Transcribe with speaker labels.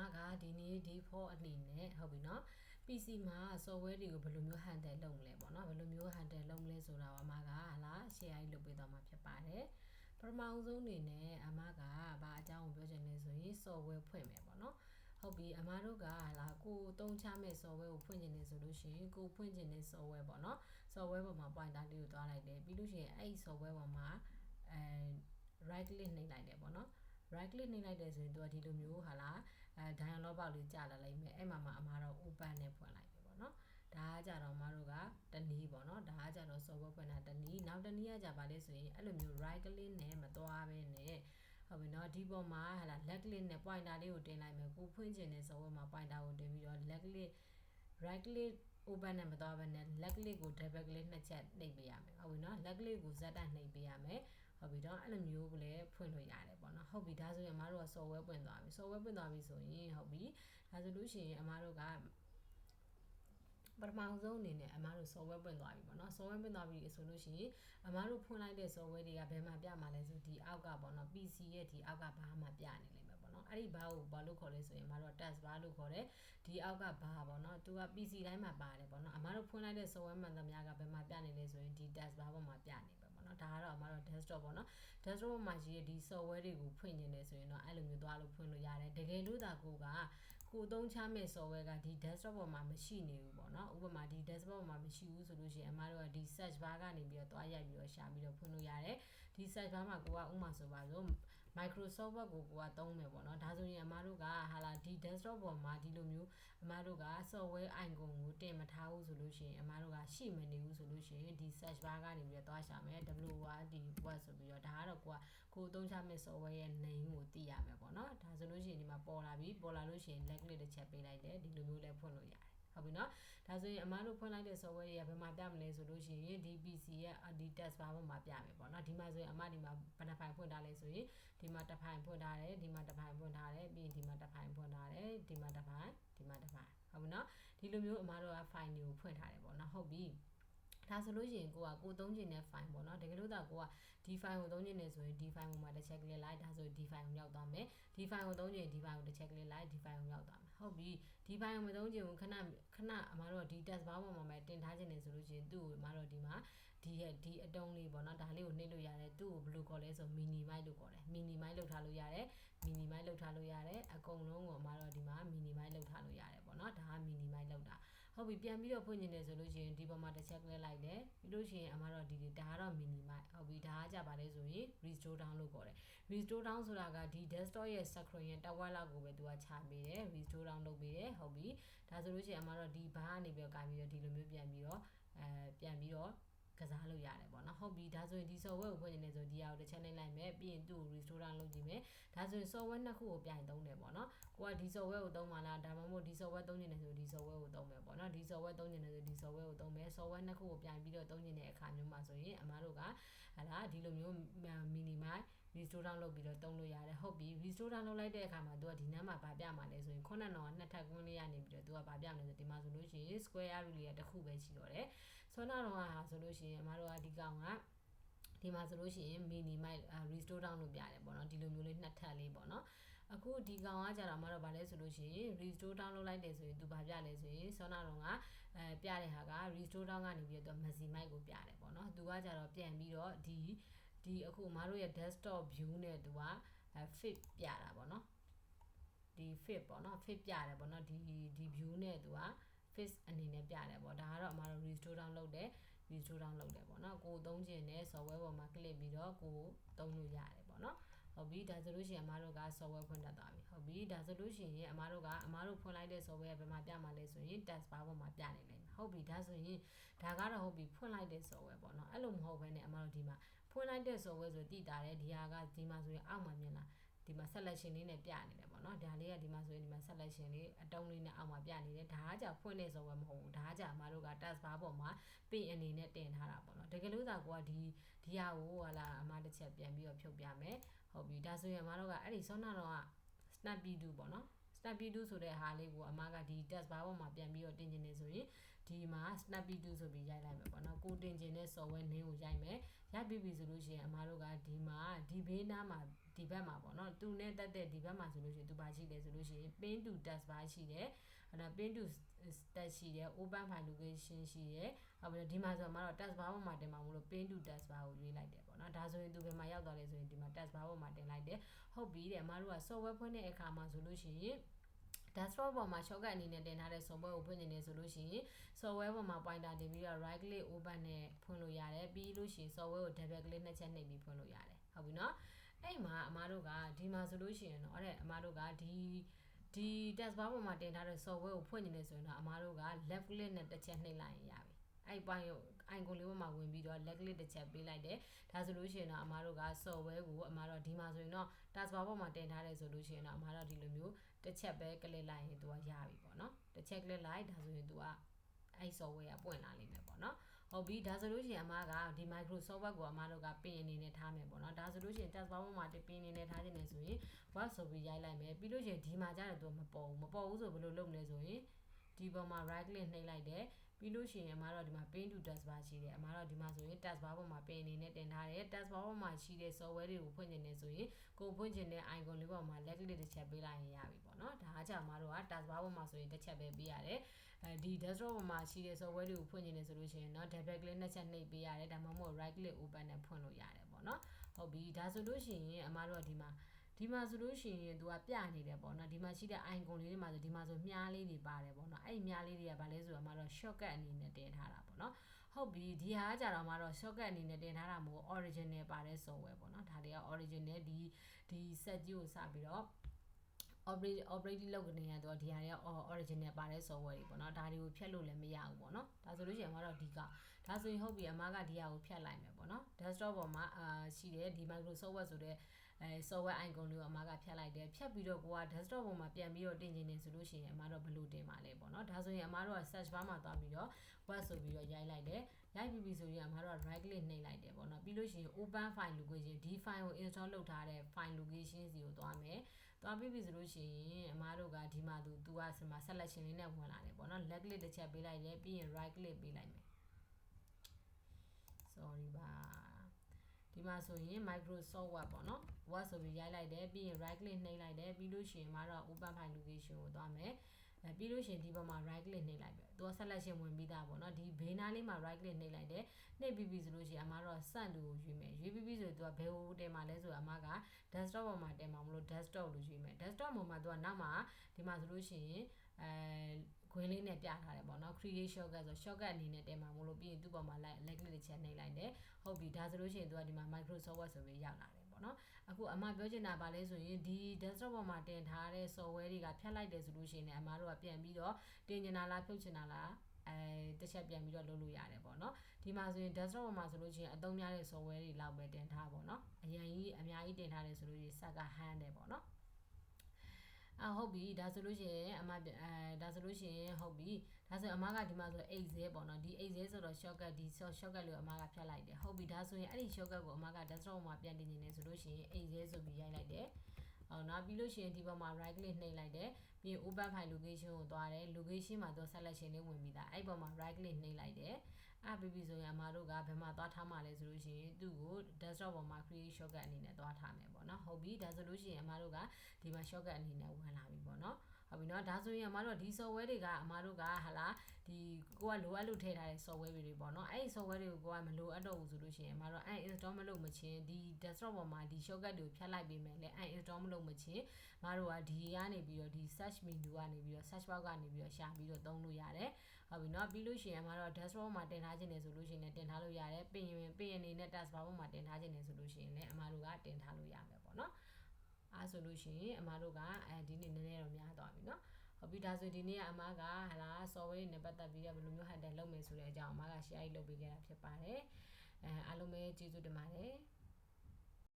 Speaker 1: ကဒီနေ့ default အနေနဲ့ဟုတ်ပြီเนาะ PC မှာ software တွေကိုဘယ်လိုမျိုး handle လုပ်မလဲပေါ့เนาะဘယ်လိုမျိုး handle လုပ်မလဲဆိုတာအမကဟာလား share ရေးလုပ်ပေးသွားမှာဖြစ်ပါတယ်ပထမအောင်ဆုံးအနေနဲ့အမကဘာအကြောင်းကိုပြောချင်လဲဆိုရင် software ဖွင့်မယ်ပေါ့เนาะဟုတ်ပြီအမားတို့ကလာကိုတုံးချမဲ့ software ကိုဖွင့်ကျင်နေဆိုလို့ရှိရင်ကိုဖွင့်ကျင်တဲ့ software ပေါ့เนาะ software ပေါ်မှာ pointer လေးကိုတွားလိုက်တယ်ပြီးလို့ရှိရင်အဲ့ဒီ software ပေါ်မှာအဲ right click နှိပ်လိုက်တယ်ပေါ့เนาะ right click နှိပ်လိုက်တယ်ဆိုရင်သူကဒီလိုမျိုးဟာလား အဲဒိုင်ယန်လောဘောက်လေးကြာလာလိုက်မယ်အဲ့မှာမှအမားတော့ open နဲ့ဖွင့်လိုက်ပြီပေါ့နော်ဒါကကြတော့မတို့ကတနည်းပေါ့နော်ဒါကကြတော့ software ဖွင့်တာတနည်းနောက်တနည်းကကြပါလေဆိုရင်အဲ့လိုမျိုး right click နဲ့မသွားဘဲနဲ့ဟုတ်ပြီနော်ဒီပေါ်မှာဟလာ left click နဲ့ pointer လေးကိုတင်လိုက်မယ်ကိုဖွင့်ခြင်းနဲ့ software မှာ pointer ကိုတင်ပြီးတော့ left click right click open နဲ့မသွားဘဲနဲ့ left click ကို double click နှစ်ချက်နှိပ်ပေးရမယ်ဟုတ်ပြီနော် left click ကိုဇက်တက်နှိပ်ပေးရမယ် ဟုတ်ပြီတော့အဲ့လိုမျိုးလည်းဖွင့်လို့ရတယ်ပေါ့နော်ဟုတ်ပြီဒါဆိုရင်အမားတို့က software ပွင့်သွားပြီ software ပွင့်သွားပြီဆိုရင်ဟုတ်ပြီဒါဆိုလို့ရှိရင်အမားတို့ကပထမဆုံးအနေနဲ့အမားတို့ software ပွင့်သွားပြီပေါ့နော် software ပွင့်သွားပြီဆိုလို့ရှိရင်အမားတို့ဖွင့်လိုက်တဲ့ software တွေကဘယ်မှာပြမှာလဲဆိုဒီအောက်ကပေါ့နော် PC ရဲ့ဒီအောက်ကဘာမှပြနေလိမ့်မယ်ပေါ့နော်အဲ့ဒီဘာကိုဘာလို့ခေါ်လဲဆိုရင်အမားတို့ task bar လို့ခေါ်တယ်ဒီအောက်ကဘာပေါ့နော်သူက PC တိုင်းမှာပါတယ်ပေါ့နော်အမားတို့ဖွင့်လိုက်တဲ့ software မှန်သမျှကဘယ်မှာပြနေလဲဆိုရင်ဒီ task bar ပေါ်မှာပြနေပဲပေါ့ နော်ဒါကတော့အမားတို့ desktop ပေါ့နော် desktop ပေါ်မှာရှိတဲ့ဒီ software တွေကိုဖွင့်နေတယ်ဆိုရင်တော့အဲ့လိုမျိုးသွားလို့ဖွင့်လို့ရတယ်တကယ်လို့ဒါကိုကကိုသုံးချမဲ့ software ကဒီ desktop ပေါ်မှာမရှိနေဘူးပေါ့နော်ဥပမာဒီ desktop ပေါ်မှာမရှိဘူးဆိုလို့ရှိရင်အမတို့ကဒီ search bar ကနေပြီးတော့တွားရိုက်ပြီးတော့ရှာပြီးတော့ဖွင့်လို့ရတယ်ဒီ search bar မှာကိုကဥမာဆိုပါစို့ Microsoft Word ကိုကိုကသုံးမယ်ပေါ့နော်ဒါဆိုရင်အမတို့ကဟာလာဒီ desktop ပေါ်မှာဒီလိုမျိုးအမတို့က software icon ကိုတင်မထားဘူးဆိုလို့ရှိရင်အမတို့ကရှိမနေဘူးဆိုလို့ရှိရင်ဒီ search bar ကနေပြီးတော့တွားရှာမယ် WRD Word ဆိုပြီးတော့ဒါကတော့ကိုကကိုသုံးချမဲ့ software ရဲ့ name ကိုသိရမယ်ပေါ့နော်ဒါဆိုလို့ရှိရင်ဒီမှာပေါ်လာပြီပေါ်လာလို့ရှိရင် left click တစ်ချက်ပေးလိုက်တယ်ဒီလိုမျိုးလည်းဖွင့်လို့ရတယ်ဟုတ်ပြီနော်ဒါဆိုရင်အမားတို့ဖွင့်လိုက်တဲ့ software တွေကဘယ်မှာပြမလဲဆိုလို့ရှိရင်ဒီ PC ရဲ့ဒီ test bar ပေါ်မှာပြမယ်ပေါ့နော်ဒီမှာဆိုရင်အမဒီမှာဘယ်နှဖိုင်ဖွင့်ထားလဲဆိုရင်ဒီမှာတစ်ဖိုင်ဖွင့်ထားတယ်ဒီမှာတစ်ဖိုင်ဖွင့်ထားတယ်ပြီးရင်ဒီမှာတစ်ဖိုင်ဖွင့်ထားတယ်ဒီမှာတစ်ဖိုင်ဒီမှာတစ်ဖိုင်ဟုတ်ပြီနော်ဒီလိုမျိုးအမတို့က file တွေကိုဖွင့်ထားတယ်ပေါ့နော်ဟုတ်ပြီဒါဆိုလို့ရှိရင်ကိုကကိုသုံးကျင်တဲ့ file ပေါ့နော်တကယ်လို့ဒါကိုကဒီ file ကိုသုံးကျင်နေဆိုရင်ဒီ file ကိုမှတစ်ချက်ကလေးလိုက်ဒါဆိုဒီ file ကိုရောက်သွားမယ်ဒီ file ကိုသုံးကျင်ဒီ file ကိုတစ်ချက်ကလေးလိုက်ဒီ file ကိုရောက်သွားမယ် ဟုတ်ပြီဒီ file ကိုမသုံးကျင်ဘူးခဏခဏအမတို့ကဒီ test bar ပေါ်မှာပဲတင်ထားခြင်းနေဆိုလို့ရှိရင်သူ့ကိုအမတို့ဒီမှာဒီရဲ့ဒီအတုံးလေးပေါ့နော်ဒါလေးကိုနှိပ်လို့ရတယ်သူ့ကိုဘယ်လိုခေါ်လဲဆို minimize လို့ခေါ်တယ် minimize လုပ်ထားလို့ရတယ် minimize လုပ်ထားလို့ရတယ်အကုန်လုံးကိုအမတို့ဒီမှာ minimize လုပ်ထားလို့ရတယ်ပေါ့နော်ဒါက minimize လုပ်တာ ဟုတ်ပြီပြန်ပြီးတော့ဖွင့်နေတယ်ဆိုလို့ရှိရင်ဒီပေါ်မှာတစ်ချက်လဲလိုက်တယ်ပြီးလို့ရှိရင်အမတို့ဒီဒါကတော့ minimize ဟုတ်ပြီဒါကကြပါလဲဆိုရင် restore down လို့ခေါ်တယ် restore down ဆိုတာကဒီ desktop ရဲ့ screen ရဲ့တဝက်လောက်ကိုပဲသူကချပေးတယ် restore down လုပ်ပေးတယ်ဟုတ်ပြီဒါဆိုလို့ရှိရင်အမတို့ဒီဘားကနေပြီးတော့ကင်ပြီးတော့ဒီလိုမျိုးပြန်ပြီးတော့အဲပြန်ပြီးတော့ ကစားလို့ရတယ်ပေါ့နော်ဟုတ်ပြီဒါဆိုရင်ဒီ software ကိုဖွင့်နေတယ်ဆိုဒီဟာကိုတစ်ချက်နှိပ်လိုက်မယ်ပြီးရင်သူ့ကို restore down လုပ်ကြည့်မယ်ဒါဆိုရင် software နှစ်ခုကိုပြိုင်သုံးတယ်ပေါ့နော်ကိုကဒီ software ကိုသုံးပါလားဒါမှမဟုတ်ဒီ software သုံးနေတယ်ဆိုဒီ software ကိုသုံးမယ်ပေါ့နော်ဒီ software သုံးနေတယ်ဆိုဒီ software ကိုသုံးမယ် software နှစ်ခုကိုပြိုင်ပြီးတော့သုံးနေတဲ့အခါမျိုးမှာဆိုရင်အမားတို့ကဟာလာဒီလိုမျိုး minimize restore down လုပ်ပြီးတော့တုံးလို့ရတယ်ဟုတ်ပြီ restore down လုပ်လိုက်တဲ့အခါမှာသူကဒီနမ်းမှာဗာပြမှာလဲဆိုရင်ခုနကတော့နှစ်ထပ်ကွင်းလေးရနေပြီးတော့သူကဗာပြမှာလဲဆိုဒီမှာဆိုလို့ရှိရင် square root လေးကတစ်ခုပဲရှိတော့တယ်ဆွမ်းနာတော့ဟာဆိုလို့ရှိရင်အမတို့ကဒီကောင်ကဒီမှာဆိုလို့ရှိရင် minimize restore down လုပ်ပြတယ်ပေါ့နော်ဒီလိုမျိုးလေးနှစ်ထပ်လေးပေါ့နော်အခုဒီကောင်ကကြတော့မတော့ဗာလဲဆိုလို့ရှိရင် restore down လုပ်လိုက်တယ်ဆိုရင်သူဗာပြလဲဆိုရင်ဆောနာတော့ကအဲပြတဲ့ဟာက restore down ကနေပြီးတော့ maximize ကိုပြတယ်ပေါ့နော်သူကကြတော့ပြန်ပြီးတော့ဒီ ဒီအခုမတို့ရဲ့ desktop view နဲ့သူက fit ပြတာပေါ့နော်ဒီ fit ပေါ့နော် fit ပြတယ်ပေါ့နော်ဒီဒီ view နဲ့သူက face အနေနဲ့ပြတယ်ပေါ့ဒါကတော့အမတို့ restore down လုပ်တယ် restore down လုပ်တယ်ပေါ့နော်ကိုသုံးခြင်းနဲ့ software ပေါ်မှာ click ပြီးတော့ကိုသုံးလို့ရတယ်ပေါ့နော်ဟုတ်ပြီဒါဆိုလို့ရှိရင်အမတို့က software ဖွင့်တတ်သွားပြီဟုတ်ပြီဒါဆိုလို့ရှိရင်အမတို့ကအမတို့ဖွင့်လိုက်တဲ့ software ဘယ်မှာပြမှာလဲဆိုရင် task bar ပေါ်မှာပြနေလိမ့်မယ်ဟုတ်ပြီဒါဆိုရင်ဒါကတော့ဟုတ်ပြီဖွင့်လိုက်တဲ့ software ပေါ့နော်အဲ့လိုမဟုတ်ဘဲနဲ့အမတို့ဒီမှာ ဖွင့်လိုက်တဲ့ software ဆိုတည်တာတယ်ဒီဟာကဒီမှာဆိုရင်အောက်မှာမြင်လားဒီမှာ selection လေးနဲ့ပြနေတယ်ပေါ့နော်ဒါလေးကဒီမှာဆိုရင်ဒီမှာ selection လေးအတုံးလေးနဲ့အောက်မှာပြနေတယ်ဒါကကြာဖွင့်နေဆိုပဲမဟုတ်ဘူးဒါကကြာအမတို့က task bar ပေါ်မှာ pin အနေနဲ့တင်ထားတာပေါ့နော်တကယ်လို့သာကိုကဒီဒီဟာကိုဟာလာအမတစ်ချက်ပြန်ပြီးတော့ဖြုတ်ပြမယ်ဟုတ်ပြီဒါဆိုရင်အမတို့ကအဲ့ဒီဆောနာတော့က snap video ပေါ့နော် snap video ဆိုတဲ့ဟာလေးကိုအမကဒီ test bar ပေါ်မှာပြန်ပြီးတော့တင်နေနေဆိုရင် ဒီဒီမှာ snappy to ဆိုပြီးရိုက်လိုက်မယ်ပေါ့နော်ကိုတင်ကျင်တဲ့ software name ကိုရိုက်မယ်ရိုက်ပြီးပြီဆိုလို့ရှိရင်အမားတို့ကဒီမှာဒီဘေးနားမှာဒီဘက်မှာပေါ့နော်သူနဲ့တက်တဲ့ဒီဘက်မှာဆိုလို့ရှိရင်သူပါရှိတယ်ဆိုလို့ရှိရင် pin to task bar ရှိတယ်အဲ့ဒါ pin to stat ရှိတယ် open file location ရှိတယ်ဟုတ်ပြီဒီမှာဆိုတော့မတော့ task bar ပေါ်မှာတင်မှာမလို့ pin to task bar ကိုရွေးလိုက်တယ်ပေါ့နော်ဒါဆိုရင်သူဘယ်မှာရောက်သွားလဲဆိုရင်ဒီမှာ task bar ပေါ်မှာတင်လိုက်တယ်ဟုတ်ပြီတဲ့အမားတို့က software ဖွင့်တဲ့အခါမှာဆိုလို့ရှိရင် desktop ပေါ်မှာ shortcut အနေနဲ့တင်ထားတဲ့ software ကိုဖွင့်နေတယ်ဆိုလို့ရှိရင် software ပေါ်မှာ pointer တင်ပြီးတော့ right click open နဲ့ဖွင့်လို့ရတယ်ပြီးလို့ရှိရင် software ကို double click နှစ်ချက်နှိပ်ပြီးဖွင့်လို့ရတယ်ဟုတ်ပြီနော်အဲ့မှာအမားတို့ကဒီမှာဆိုလို့ရှိရင်တော့အဲ့အမားတို့ကဒီဒီ task bar ပေါ်မှာတင်ထားတဲ့ software ကိုဖွင့်နေတယ်ဆိုရင်တော့အမားတို့က left click နဲ့တစ်ချက်နှိပ်လိုက်ရင်ရပြီ အဲ့ပိုင်းကို icon လေးပေါ်မှာဝင်ပြီးတော့ left click တစ်ချက်ပေးလိုက်တယ်ဒါဆိုလို့ရှိရင်တော့အမားတို့က software ကိုအမားတို့ဒီမှာဆိုရင်တော့ task bar ပေါ်မှာတင်ထားတယ်ဆိုလို့ရှိရင်တော့အမားတို့ဒီလိုမျိုးတစ်ချက်ပဲ click လိုက်ရင်သူကရပြီပေါ့နော်တစ်ချက် click လိုက်ဒါဆိုရင်သူကအဲ့ software ကပွင့်လာလိမ့်မယ်ပေါ့နော်ဟုတ်ပြီဒါဆိုလို့ရှိရင်အမကဒီ Microsoft Word ကိုအမတို့ကပင်အနေနဲ့ထားမယ်ပေါ့နော်ဒါဆိုလို့ရှိရင် task bar ပေါ်မှာပင်အနေနဲ့ထားခြင်းနဲ့ဆိုရင် Word ဆိုပြီးရိုက်လိုက်မယ်ပြီးလို့ရှိရင်ဒီမှာကျတော့သူမပေါ်ဘူးမပေါ်ဘူးဆိုဘယ်လိုလုပ်မလဲဆိုရင်ဒီပေါ်မှာ right click နှိပ်လိုက်တယ် ပြီးလို့ရှိရင်အမတို့ဒီမှာ pin to task bar ရှိတယ်အမတို့ဒီမှာဆိုရင် task bar ပေါ်မှာ pin အနေနဲ့တင်ထားတယ် task bar ပေါ်မှာရှိတဲ့ software တွေကိုဖွင့်နေတယ်ဆိုရင်ကိုဖွင့်ချင်တဲ့ icon လေးပေါ်မှာ left click တစ်ချက်ပေးလိုက်ရင်ရပြီပေါ့နော်ဒါကကြောင့်အမတို့က task bar ပေါ်မှာဆိုရင်တစ်ချက်ပဲပေးရတယ်အဲဒီ desktop ပေါ်မှာရှိတဲ့ software တွေကိုဖွင့်နေတယ်ဆိုလို့ရှိရင်เนาะ double click နှစ်ချက်နှိပ်ပေးရတယ်ဒါမှမဟုတ် right click open နဲ့ဖွင့်လို့ရတယ်ပေါ့နော်ဟုတ်ပြီဒါဆိုလို့ရှိရင်အမတို့ကဒီမှာ ဒီမှာဆိုလို့ရှိရင်သူကပြနေတယ်ပေါ့နော်ဒီမှာရှိတဲ့ icon လေးတွေမှာဆိုဒီမှာဆိုမြားလေးတွေပါတယ်ပေါ့နော်အဲ့ဒီမြားလေးတွေကဘာလဲဆိုတော့အမတို့ shortcut အနေနဲ့တင်ထားတာပေါ့နော်ဟုတ်ပြီဒီဟာကကြတော့မှတော့ shortcut အနေနဲ့တင်ထားတာမဟုတ် original ပါတဲ့ software ပေါ့နော်ဒါတွေက original ဒီဒီ set ကြီးကိုစပြီးတော့ operate operating လုပ်ကနေရတော့ဒီဟာတွေက original ပါတဲ့ software တွေပေါ့နော်ဒါတွေကိုဖြတ်လို့လည်းမရဘူးပေါ့နော်ဒါဆိုလို့ရှိရင်ကတော့ဒီကဒါဆိုရင်ဟုတ်ပြီအမားကဒီဟာကိုဖြတ်လိုက်မယ်ပေါ့နော် desktop ပေါ်မှာအာရှိတယ်ဒီ Microsoft Word ဆိုတဲ့ အဲ software icon လေးကိုအမားကဖြတ်လိုက်တယ်ဖြတ်ပြီးတော့ကိုက desktop ပေါ်မှာပြန်ပြီးတော့တင်နေတယ်ဆိုလို့ရှိရင်အမားတော့ဘယ်လိုတင်ပါလဲပေါ့နော်ဒါဆိုရင်အမားတို့က search bar မှာသွားပြီးတော့ word ဆိုပြီးတော့ရိုက်လိုက်တယ်ရိုက်ပြီးပြီဆိုရင်အမားတို့က right click နှိပ်လိုက်တယ်ပေါ့နော်ပြီးလို့ရှိရင် open file location ဒီ file ကို install လုပ်ထားတဲ့ file location စီကိုသွားမယ်သွားပြီးပြီဆိုလို့ရှိရင်အမားတို့ကဒီမှာသူသူကဒီမှာ selection လေးနဲ့ဝင်လာတယ်ပေါ့နော် left click တစ်ချက်ပေးလိုက်တယ်ပြီးရင် right click ပေးလိုက်မယ် sorry ပါ ဒီမှာဆိုရင် Microsoft Word ပေါ့နော် Word ဆိုပြီးရိုက်လိုက်တယ်ပြီးရင် right click နှိပ်လိုက်တယ်ပြီးလို့ရှိရင်မှာတော့ open file location ကိုသွားမယ်အဲပြီးလို့ရှိရင်ဒီဘက်မှာ right click နှိပ်လိုက်ပြီသူက selection ဝင်ပြီးသားပေါ့နော်ဒီဘေးနားလေးမှာ right click နှိပ်လိုက်တယ်နှိပ်ပြီးပြီဆိုလို့ရှိရင်အမတော့ send လို့ရွေးမယ်ရွေးပြီးပြီဆိုရင်သူကဘယ်ဟိုတင်မှာလဲဆိုတော့အမက desktop ပေါ်မှာတင်မှာမလို့ desktop လို့ရွေးမယ် desktop ပေါ်မှာသူကနောက်မှာဒီမှာဆိုလို့ရှိရင်အဲ ခွင်းလေးနဲ့ပြထားတယ်ပေါ့နော် create shortcut ဆို shortcut အနေနဲ့တင်မှာမလို့ပြီးရင်သူ့ပေါ်မှာ like like လေးချက်နှိပ်လိုက်တယ်ဟုတ်ပြီဒါဆိုလို့ရှိရင်သူကဒီမှာ Microsoft Word ဆိုပြီးရောက်လာတယ်ပေါ့နော်အခုအမပြောချင်တာပါလဲဆိုရင်ဒီ desktop ပေါ်မှာတင်ထားတဲ့ software တွေကဖြတ်လိုက်တယ်ဆိုလို့ရှိရင်လည်းအမတို့ကပြန်ပြီးတော့တင်ချင်တာလားဖြုတ်ချင်တာလားအဲတစ်ချက်ပြန်ပြီးတော့လုပ်လို့ရတယ်ပေါ့နော်ဒီမှာဆိုရင် desktop ပေါ်မှာဆိုလို့ရှိရင်အသုံးများတဲ့ software တွေလောက်ပဲတင်ထားပေါ့နော်အရင်ကြီးအများကြီးတင်ထားတယ်ဆိုလို့ရှိရင်စက်ကဟန်းတယ်ပေါ့နော် အာဟုတ်ပြီဒါဆိုလို့ရှိရင်အမအဲဒါဆိုလို့ရှိရင်ဟုတ်ပြီဒါဆိုအမကဒီမှာဆို8ဇဲပေါ့နော်ဒီ8ဇဲဆိုတော့ shortcut ဒီ shortcut လေးကိုအမကဖြတ်လိုက်တယ်ဟုတ်ပြီဒါဆိုရင်အဲ့ဒီ shortcut ကိုအမက desktop မှာပြန်တင်နေတယ်ဆိုလို့ရှိရင်8ဇဲဆိုပြီးရိုက်လိုက်တယ် အောင်နောက်ပြီးလို့ရှိရင်ဒီဘက်မှာ right click နှိပ်လိုက်တယ်ပြီးရင် open file location ကိုသွားတယ် location မှာသူ selection လေးဝင်ပြီးသားအဲ့ဘက်မှာ right click နှိပ်လိုက်တယ်အဲ့ပြီးပြီဆိုရင်အမတို့ကဘယ်မှာသွားထားမှလဲဆိုလို့ရှိရင်သူ့ကို desktop ပေါ်မှာ create shortcut အနေနဲ့သွားထားမယ်ပေါ့နော်ဟုတ်ပြီဒါဆိုလို့ရှိရင်အမတို့ကဒီမှာ shortcut အနေနဲ့ဝင်လာပြီပေါ့နော် ဟုတ်ပြီနော်ဒါဆိုရင်အမတို့ဒီ software တွေကအမတို့ကဟာလာဒီကိုကလိုအပ်လို့ထည့်ထားတဲ့ software တွေပေါ့နော်အဲ့ဒီ software တွေကိုကိုကမလိုအပ်တော့ဘူးဆိုလို့ရှိရင်အမတို့အဲ့ install မလုပ်မချင်းဒီ desktop ပေါ်မှာဒီ shortcut တွေကိုဖြတ်လိုက်ပေးမယ်လေအဲ့ install မလုပ်မချင်းအမတို့ကဒီကနေပြီးတော့ဒီ search menu ကနေပြီးတော့ search box ကနေပြီးတော့ရှာပြီးတော့သုံးလို့ရတယ်ဟုတ်ပြီနော်ပြီးလို့ရှိရင်အမတို့ desktop ပေါ်မှာတင်ထားခြင်းနေဆိုလို့ရှိရင်တင်ထားလို့ရတယ်ပင်ရင်ပင်ရင်နေနဲ့ taskbar ပေါ်မှာတင်ထားခြင်းနေဆိုလို့ရှိရင်လည်းအမတို့ကတင်ထားလို့ရမယ်ပေါ့နော် အားဆိုလို့ရှိရင်အမတို့ကအဲဒီနေ့နည်းနည်းတော့များသွားပြီเนาะဟုတ်ပြီဒါဆိုဒီနေ့ကအမကဟလာ software နဲ့ပတ်သက်ပြီးတော့ဘယ်လိုမျိုး handle လုပ်မယ်ဆိုတဲ့အကြောင်းအမက share လုပ်ပေးခဲ့တာဖြစ်ပါတယ်အဲအားလုံးပဲကျေးဇူးတင်ပါတယ်